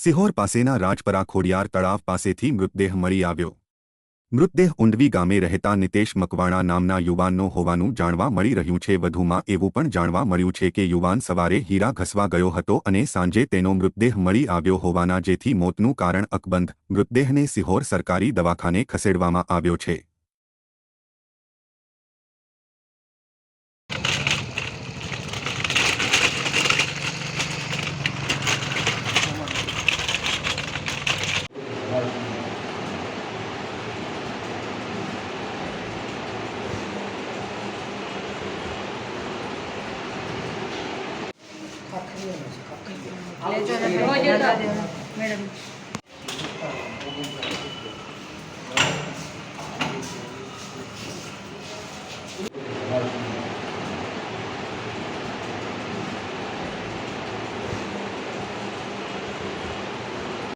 સિહોર પાસેના રાજપરા ખોડિયાર તળાવ પાસેથી મૃતદેહ મળી આવ્યો. મૃતદેહ ઉંડવી ગામે રહેતા નિતેશ મકવાણા નામના યુવાનનો હોવાનું જાણવા મળી રહ્યું છે. વધુમાં એવું પણ જાણવા મળ્યું છે કે યુવાન સવારે હીરા ઘસવા ગયો હતો અને સાંજે તેનો મૃતદેહ મળી આવ્યો હોવાના જેથી મોતનું કારણ અકબંધ મૃતદેહને સિહોર સરકારી દવાખાને ખસેડવામાં આવ્યો છે. ਕੱਖ ਨਹੀਂ ਹੋਣਾ ਸੀ ਕੱਖ ਨਹੀਂ। ਉਹ ਜਿਹੜਾ ਮੈਡਮ।